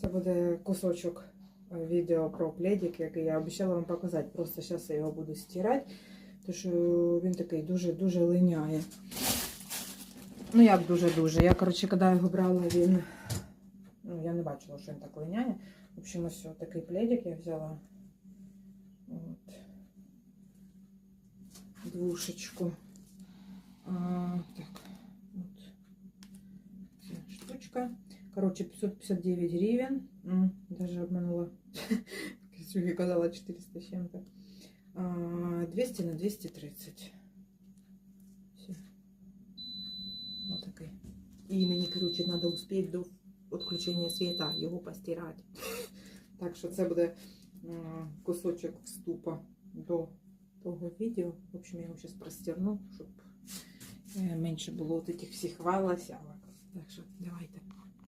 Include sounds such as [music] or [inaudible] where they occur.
Це буде кусочок е, відео про пледик, який я обіцяла вам показати. Просто зараз я його буду стирати, тому що він такий дуже-дуже линяє. Ну, як дуже-дуже. Я, коротше, коли його брала, він. Ну, я не бачила, що він так линяє. В общем, ось такий пледик я взяла. От. Двушечку. А, так, от. Ця штучка. Короче, 559 гривен. М, Даже обманула. Ксюхи казала 400 с чем-то. А, 200 на 230. Все. Вот такой. И мені, короче, надо успеть до відключення світа його постирати. [laughs] Так що це буде м, кусочок вступа до того відео. В общем, я його зараз простерну, щоб е, менше було от этих всіх валосявок. Так що давайте.